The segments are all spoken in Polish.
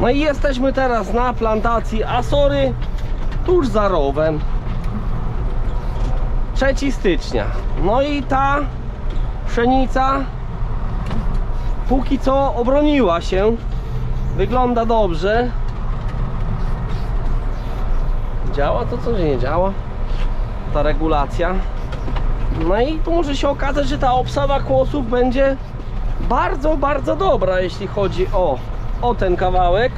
No i jesteśmy teraz na plantacji Asory, tuż za rowem. 3 stycznia. No i ta pszenica póki co obroniła się. Wygląda dobrze. Działa to, co nie działa. Ta regulacja. No i tu może się okazać, że ta obsada kłosów będzie bardzo, bardzo dobra, jeśli chodzi o, o ten kawałek.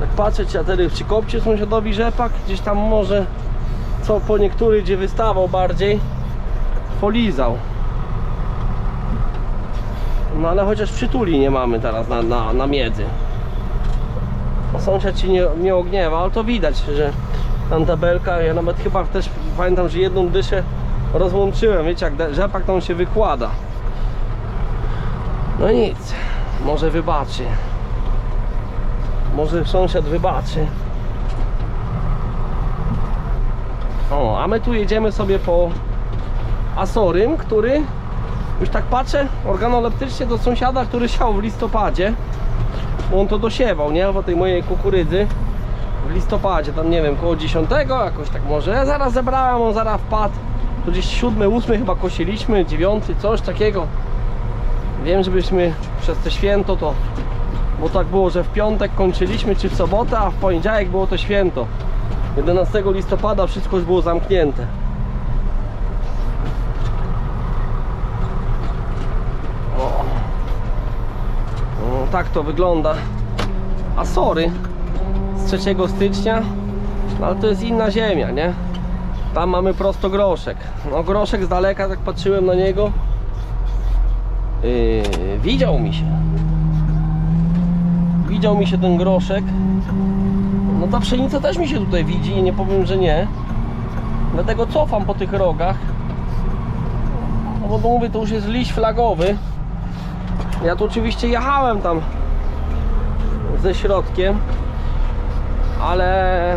Tak patrzę, czy ja wtedy przykopcie sąsiadowi rzepak, gdzieś tam może co po niektórych, gdzie wystawał bardziej, polizał. No ale chociaż przytuli nie mamy teraz na, na, na miedzy. No, Sąsiad się nie, nie ogniewa, ale to widać, że tam tabelka, ja nawet chyba też pamiętam, że jedną dyszę rozłączyłem, wiecie jak rzepak tam się wykłada. No nic, może wybaczy. Może sąsiad wybaczy. O, a my tu jedziemy sobie po Asorym, który już tak patrzę organoleptycznie do sąsiada, który siał w listopadzie. Bo on to dosiewał, nie? Po tej mojej kukurydzy w listopadzie, tam nie wiem, koło 10 jakoś tak może. Ja zaraz zebrałem, on zaraz wpadł. To gdzieś 7, 8 chyba kosiliśmy, 9, coś takiego. Wiem, żebyśmy przez te święto to, bo tak było, że w piątek kończyliśmy, czy w sobotę, a w poniedziałek było to święto. 11 listopada wszystko już było zamknięte. O. No, tak to wygląda. A sorry, z 3 stycznia, no, ale to jest inna ziemia, nie? Tam mamy prosto groszek. No groszek z daleka, tak patrzyłem na niego. Yy, widział mi się. Widział mi się ten groszek. No ta pszenica też mi się tutaj widzi nie powiem, że nie. Dlatego cofam po tych rogach. No bo mówię, to już jest liść flagowy. Ja tu oczywiście jechałem tam ze środkiem, ale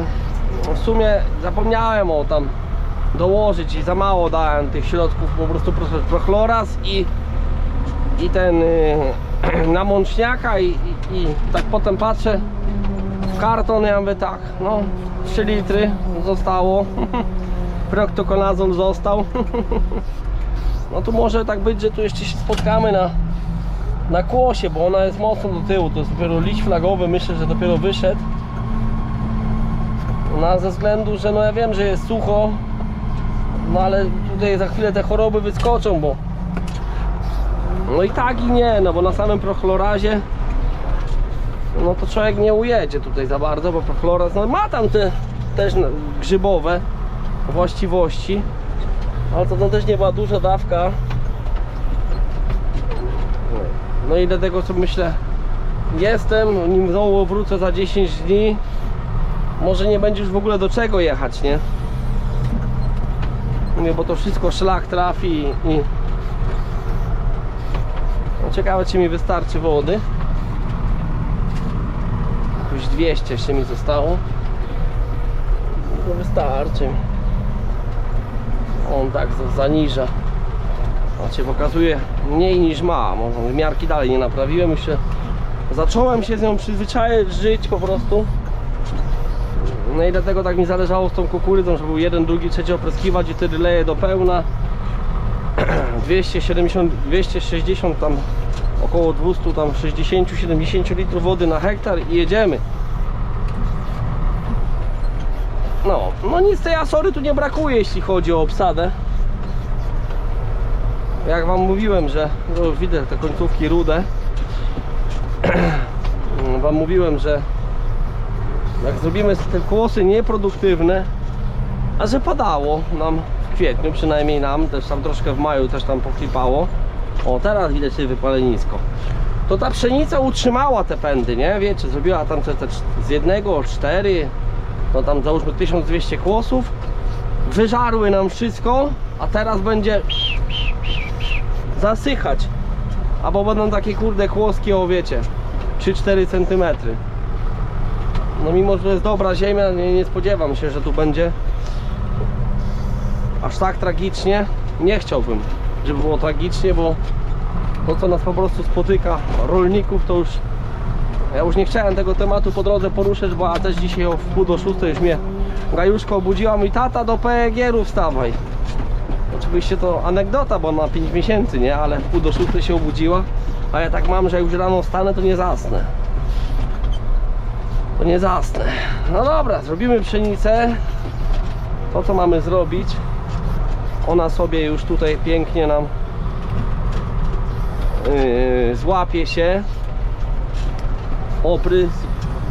w sumie zapomniałem o tam dołożyć i za mało dałem tych środków, po prostu pro- prochloraz i, i ten y, namączniaka i, i, i tak potem patrzę w karton, ja mówię tak, no 3 litry zostało, proctoconazol został. No tu może tak być, że tu jeszcze się spotkamy na, na kłosie, bo ona jest mocno do tyłu. To jest dopiero liść flagowy, myślę, że dopiero wyszedł. No ze względu, że no ja wiem, że jest sucho, no ale tutaj za chwilę te choroby wyskoczą, bo no i tak i nie, no bo na samym prochlorazie no to człowiek nie ujedzie tutaj za bardzo, bo prochloraz no ma tam te też grzybowe właściwości, ale to, to też nie była duża dawka. No i dlatego sobie myślę, jestem, nim znowu wrócę za 10 dni, może nie będzie już w ogóle do czego jechać, nie? Mówię, bo to wszystko szlak trafi i... i... Ciekawe czy mi wystarczy wody. Już 200 jeszcze mi zostało. No wystarczy mi. On tak za- zaniża. Znaczy pokazuje mniej niż ma. Może wymiarki dalej nie naprawiłem. Już się zacząłem się z nią przyzwyczaić, żyć po prostu. No i dlatego tak mi zależało z tą kukurydzą, żeby był jeden, drugi, trzeci opryskiwać i wtedy leję do pełna. 270, 260 tam około 200 tam 60 70 litrów wody na hektar i jedziemy. No, no nic tej asory tu nie brakuje jeśli chodzi o obsadę. Jak wam mówiłem, że no już widzę te końcówki rude. wam mówiłem, że jak zrobimy te kłosy nieproduktywne, a że padało nam w kwietniu, przynajmniej nam, też tam troszkę w maju też tam poklipało. O, teraz widać się wypalenisko. To ta pszenica utrzymała te pędy, nie? Wiecie, zrobiła tam te, te z jednego cztery, no tam załóżmy 1200 kłosów. Wyżarły nam wszystko, a teraz będzie zasychać. Albo będą takie kurde kłoski, o wiecie, 3-4 cm. No mimo, że to jest dobra ziemia, nie, nie spodziewam się, że tu będzie aż tak tragicznie. Nie chciałbym, żeby było tragicznie, bo to co nas po prostu spotyka rolników to już Ja już nie chciałem tego tematu po drodze poruszyć, bo a też dzisiaj o wpół do szóstej już mnie Gajuszko obudziła mi tata do PEG-u wstawaj. Oczywiście to anegdota, bo ma 5 miesięcy, nie? Ale w pół do szóstej się obudziła. A ja tak mam, że jak już rano wstanę, to nie zasnę. To nie zasnę. No dobra, zrobimy pszenicę. To co mamy zrobić. Ona sobie już tutaj pięknie nam yy, złapie się. Oprys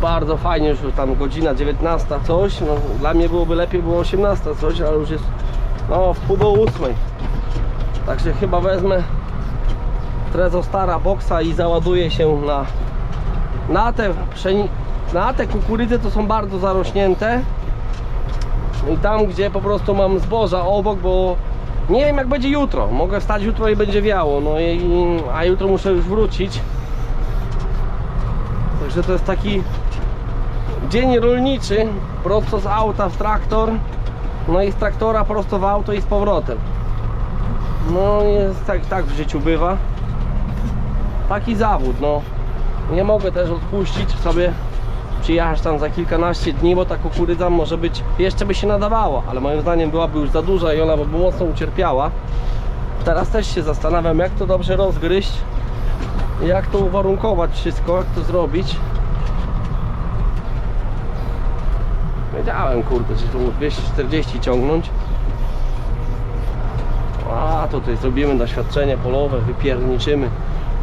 bardzo fajnie, już tam godzina 19 coś. No, dla mnie byłoby lepiej było 18 coś, ale już jest no w pół do ósmej. Także chyba wezmę Trezo Stara Boxa i załaduję się na na te na te kukurydzy to są bardzo zarośnięte i tam gdzie po prostu mam zboża obok, bo nie wiem jak będzie jutro, mogę wstać jutro i będzie wiało, no i, a jutro muszę już wrócić. Także to jest taki dzień rolniczy prosto z auta w traktor no i z traktora prosto w auto i z powrotem. No jest tak, tak w życiu bywa. Taki zawód, no. Nie mogę też odpuścić sobie przyjechać tam za kilkanaście dni, bo ta kukurydza może być, jeszcze by się nadawała, ale moim zdaniem byłaby już za duża i ona by mocno ucierpiała. Teraz też się zastanawiam, jak to dobrze rozgryźć, jak to uwarunkować wszystko, jak to zrobić. Wiedziałem, kurde, że tu 240 ciągnąć. A tutaj zrobimy doświadczenie polowe, wypierniczymy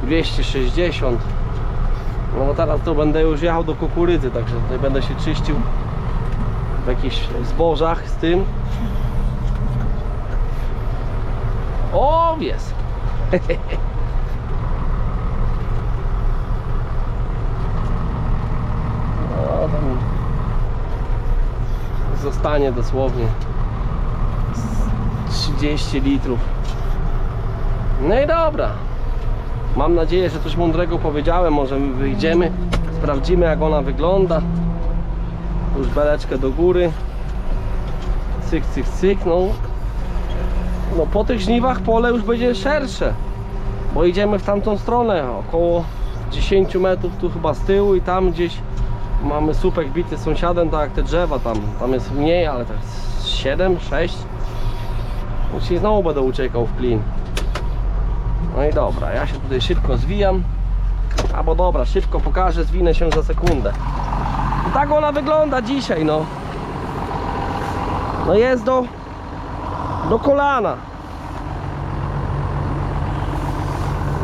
260 no teraz to będę już jechał do kukurydzy, także tutaj będę się czyścił w jakichś zbożach z tym. O, jest. No, tam zostanie dosłownie z 30 litrów. No i dobra. Mam nadzieję, że coś mądrego powiedziałem. Może wyjdziemy, sprawdzimy jak ona wygląda. Już beleczkę do góry. Cyk, cyk, cyk. No, no po tych żniwach pole już będzie szersze. Bo idziemy w tamtą stronę. Około 10 metrów tu chyba z tyłu i tam gdzieś mamy słupek bity sąsiadem, tak jak te drzewa tam. Tam jest mniej, ale tak 7, 6. Dzisiaj znowu będę uciekał w klin. No i dobra, ja się tutaj szybko zwijam. Albo dobra, szybko pokażę, zwinę się za sekundę. I tak ona wygląda dzisiaj, no. No jest do, do kolana.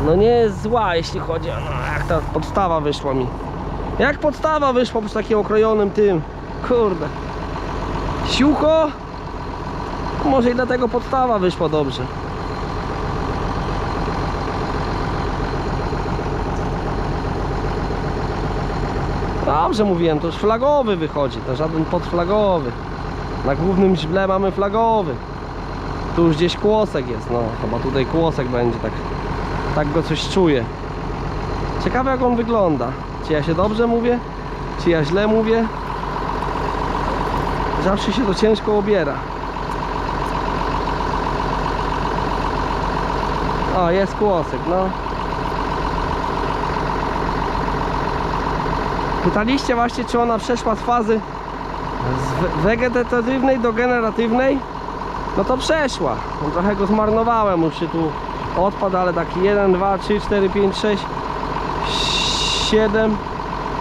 No nie jest zła, jeśli chodzi o, no jak ta podstawa wyszła mi. Jak podstawa wyszła przy takim okrojonym tym. Kurde. Siucho? Może i dlatego podstawa wyszła dobrze. Dobrze mówiłem, to już flagowy wychodzi, to żaden podflagowy. Na głównym źle mamy flagowy. Tu już gdzieś kłosek jest, no chyba tutaj kłosek będzie, tak, tak go coś czuję. Ciekawe jak on wygląda. Czy ja się dobrze mówię? Czy ja źle mówię? Zawsze się to ciężko obiera. O, jest kłosek, no. Pytaliście właśnie, czy ona przeszła z fazy z we- wegetatywnej do generatywnej? No to przeszła. No trochę go zmarnowałem, już się tu odpadł, ale taki 1, 2, 3, 4, 5, 6, 7,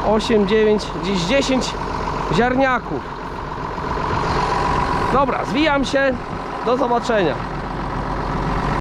8, 9, gdzieś 10 ziarniaków. Dobra, zwijam się. Do zobaczenia.